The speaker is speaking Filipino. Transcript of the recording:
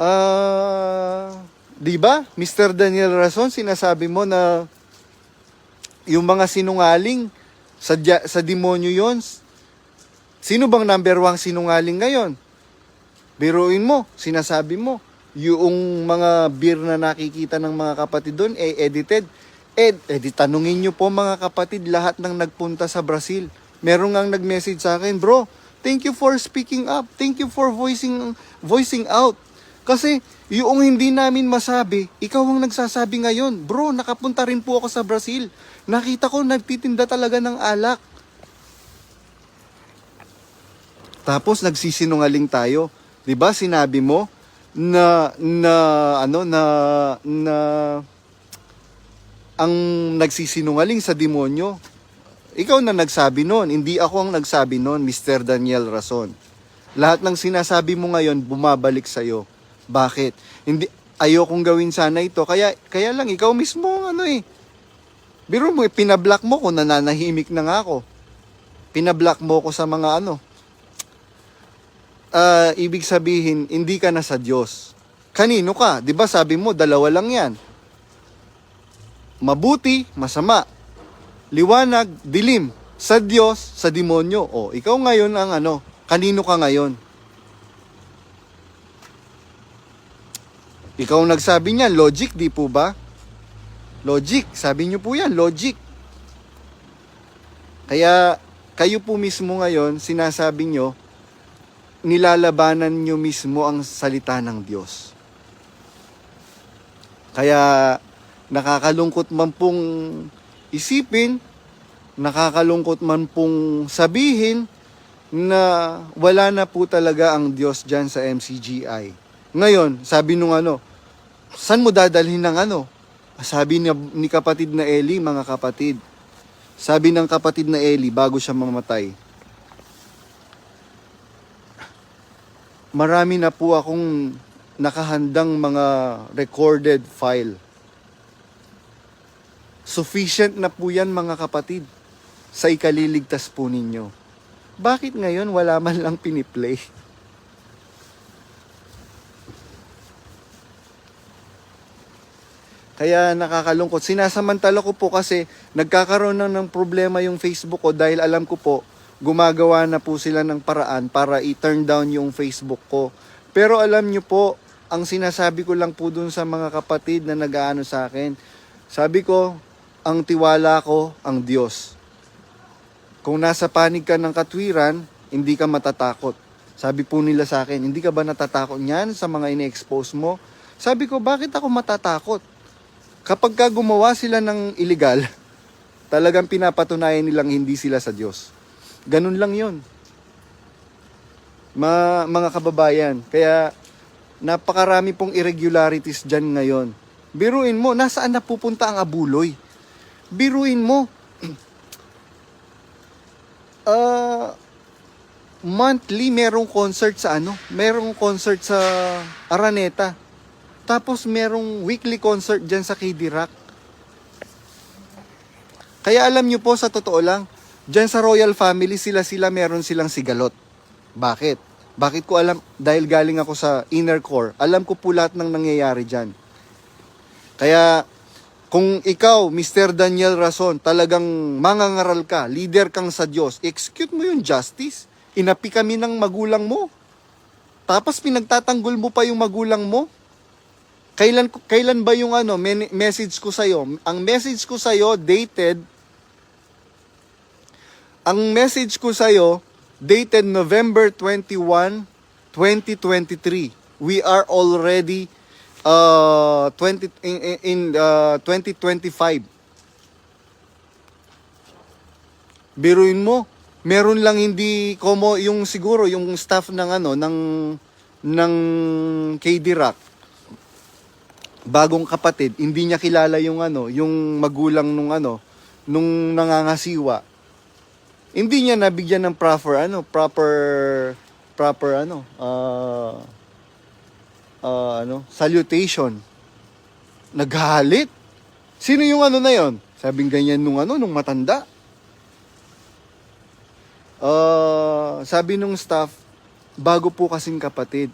Ah, 'di ba? Mr. Daniel Rason, sinasabi mo na yung mga sinungaling sa sa demonyo 'yon. Sino bang number one sinungaling ngayon? Biruin mo, sinasabi mo, yung mga beer na nakikita ng mga kapatid doon, eh, edited. Ed, eh, di tanungin nyo po mga kapatid, lahat ng nagpunta sa Brazil. Meron ngang nag-message sa akin, bro, thank you for speaking up. Thank you for voicing voicing out. Kasi yung hindi namin masabi, ikaw ang nagsasabi ngayon. Bro, nakapunta rin po ako sa Brazil. Nakita ko nagtitinda talaga ng alak. Tapos nagsisinungaling tayo. 'Di ba? Sinabi mo na na ano na na ang nagsisinungaling sa demonyo. Ikaw na nagsabi noon, hindi ako ang nagsabi noon, Mr. Daniel Rason. Lahat ng sinasabi mo ngayon bumabalik sa iyo. Bakit? Hindi ayokong gawin sana ito. Kaya kaya lang ikaw mismo ano eh. Biro mo, eh, pinablock mo ko, nananahimik na nga ako. Pinablock mo ko sa mga ano, ah, ibig sabihin, hindi ka na sa Diyos. Kanino ka? ba sabi mo, dalawa lang yan. Mabuti, masama. Liwanag, dilim. Sa Diyos, sa demonyo. O, ikaw ngayon ang ano, kanino ka ngayon? Ikaw nagsabi niyan, logic, di po ba? Logic, sabi niyo po yan, logic. Kaya, kayo po mismo ngayon, sinasabi niyo, nilalabanan nyo mismo ang salita ng Diyos. Kaya nakakalungkot man pong isipin, nakakalungkot man pong sabihin na wala na po talaga ang Diyos dyan sa MCGI. Ngayon, sabi nung ano, saan mo dadalhin ng ano? Sabi ni, ni kapatid na Eli, mga kapatid. Sabi ng kapatid na Eli bago siya mamatay, marami na po akong nakahandang mga recorded file. Sufficient na po yan mga kapatid sa ikaliligtas po ninyo. Bakit ngayon wala man lang piniplay? Kaya nakakalungkot. Sinasamantala ko po kasi nagkakaroon na ng problema yung Facebook ko dahil alam ko po gumagawa na po sila ng paraan para i-turn down yung Facebook ko. Pero alam nyo po, ang sinasabi ko lang po dun sa mga kapatid na nag-aano sa akin, sabi ko, ang tiwala ko, ang Diyos. Kung nasa panig ka ng katwiran, hindi ka matatakot. Sabi po nila sa akin, hindi ka ba natatakot niyan sa mga ini-expose mo? Sabi ko, bakit ako matatakot? Kapag ka gumawa sila ng illegal, talagang pinapatunayan nilang hindi sila sa Diyos. Ganun lang yon Ma, mga kababayan. Kaya napakarami pong irregularities dyan ngayon. Biruin mo, nasaan na pupunta ang abuloy? Biruin mo. Ah, monthly merong concert sa ano? Merong concert sa Araneta. Tapos merong weekly concert dyan sa KD Rock. Kaya alam nyo po, sa totoo lang, dyan sa royal family, sila-sila meron silang sigalot. Bakit? Bakit ko alam? Dahil galing ako sa inner core. Alam ko po lahat ng nangyayari dyan. Kaya, kung ikaw, Mr. Daniel Rason, talagang mangangaral ka, leader kang sa Diyos, execute mo yung justice. Inapi kami ng magulang mo. Tapos pinagtatanggol mo pa yung magulang mo. Kailan kailan ba yung ano message ko sa Ang message ko sa dated Ang message ko sa dated November 21, 2023. We are already uh 20 in, in- in uh, 2025. Biruin mo, meron lang hindi komo yung siguro yung staff ng ano ng ng KD Rock bagong kapatid, hindi niya kilala yung ano, yung magulang nung ano, nung nangangasiwa. Hindi niya nabigyan ng proper ano, proper proper ano, uh, uh, ano, salutation. Naghalit. Sino yung ano na yon? Sabing ganyan nung ano, nung matanda. Uh, sabi nung staff, bago po kasing kapatid.